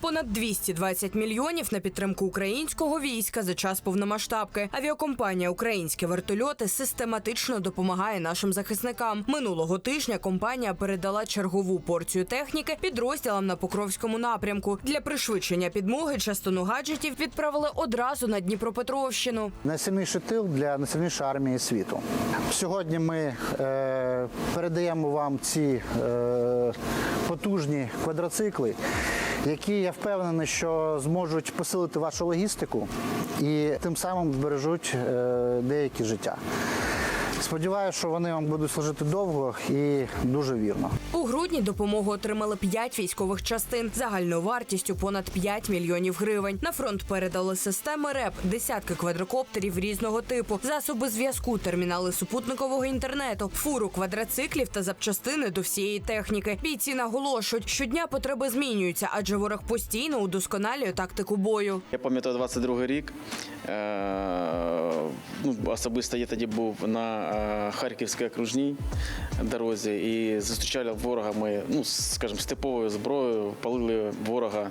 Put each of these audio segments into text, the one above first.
Понад 220 мільйонів на підтримку українського війська за час повномасштабки. Авіакомпанія Українські вертольоти систематично допомагає нашим захисникам. Минулого тижня компанія передала чергову порцію техніки підрозділам на Покровському напрямку. Для пришвидшення підмоги частину гаджетів відправили одразу на Дніпропетровщину. Найсильніший тил для найсильнішої армії світу. Сьогодні ми е, передаємо вам ці е, потужні квадроцикли, які я впевнений, що зможуть посилити вашу логістику і тим самим збережуть е, деякі життя. Сподіваюся, що вони вам будуть служити довго і дуже вірно. У грудні допомогу отримали 5 військових частин загальною вартістю понад 5 мільйонів гривень. На фронт передали системи РЕП, десятки квадрокоптерів різного типу, засоби зв'язку, термінали супутникового інтернету, фуру квадроциклів та запчастини до всієї техніки. Бійці наголошують, щодня потреби змінюються, адже ворог постійно удосконалює тактику бою. Я пам'ятаю 22 рік. Е, ну, особисто я тоді був на е, Харківській окружній дорозі і зустрічали ворога ми, ну, скажімо, з типовою зброєю, палили ворога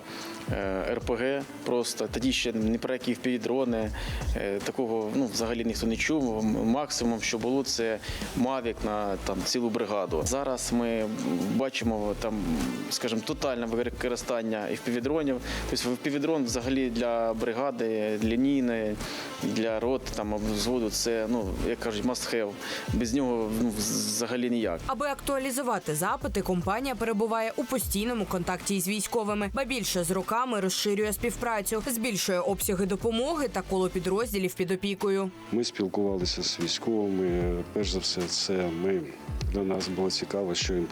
е, РПГ просто. Тоді ще ні про які впівдрони, е, такого ну, взагалі ніхто не чув. Максимум, що було, це Мавік на там, цілу бригаду. Зараз ми бачимо там, скажімо, тотальне використання впівдронів. Тобто впівдрон взагалі для бригади, лінійної, для рот, там, взводу, це, ну, як кажуть, must have. Без нього ну, взагалі ніяк. Аби актуалізувати запити, компанія перебуває у постійному контакті із військовими, ба більше з роками розширює співпрацю, збільшує обсяги допомоги та коло підрозділів під опікою. Ми спілкувалися з військовими. Перш за все, це ми. Для нас було цікаво, що їм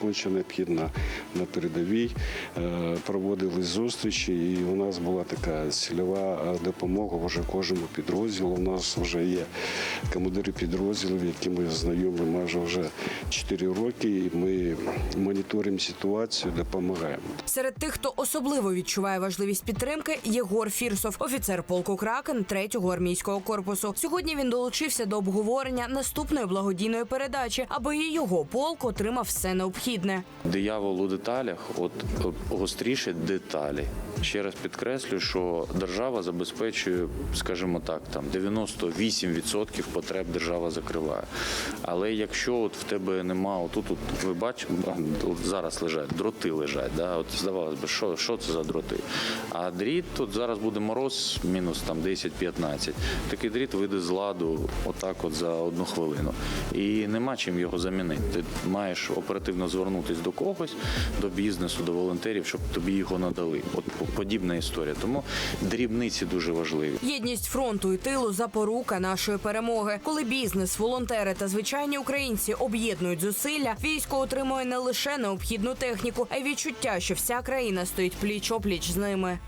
конче необхідно на передовій. Е, Проводили зустрічі, і у нас була така цільова е, допомога вже кожному підрозділу. У нас вже є командири підрозділів, які ми знайомі майже вже 4 роки. І ми моніторимо ситуацію, допомагаємо. Серед тих, хто особливо відчуває важливість підтримки, Єгор Фірсов, офіцер полку Кракен 3-го армійського корпусу. Сьогодні він долучився до обговорення наступної благодійної передачі, аби і його полк отримав все необхідне. Диявол у деталях, от от гостріше деталі. Ще раз підкреслю, що держава забезпечує, скажімо так, там 98% потреб держава закриває. Але якщо от в тебе нема, отут от, ви бачите, зараз лежать, дроти лежать, да, от здавалось би, що, що це за дроти? А дріт, тут зараз буде мороз, мінус там 10-15. Такий дріт вийде з ладу отак от за одну хвилину. І нема чим його замінити. Ти маєш оперативно звернутися до когось, до бізнесу, до волонтерів, щоб тобі його надали. От подібна історія. Тому дрібниці дуже важливі. Єдність фронту і тилу запорука нашої перемоги. Коли бізнес, волонтери та звичайні українці об'єднують зусилля, військо отримує не лише необхідну техніку, а й відчуття, що вся країна стоїть пліч опліч з ними.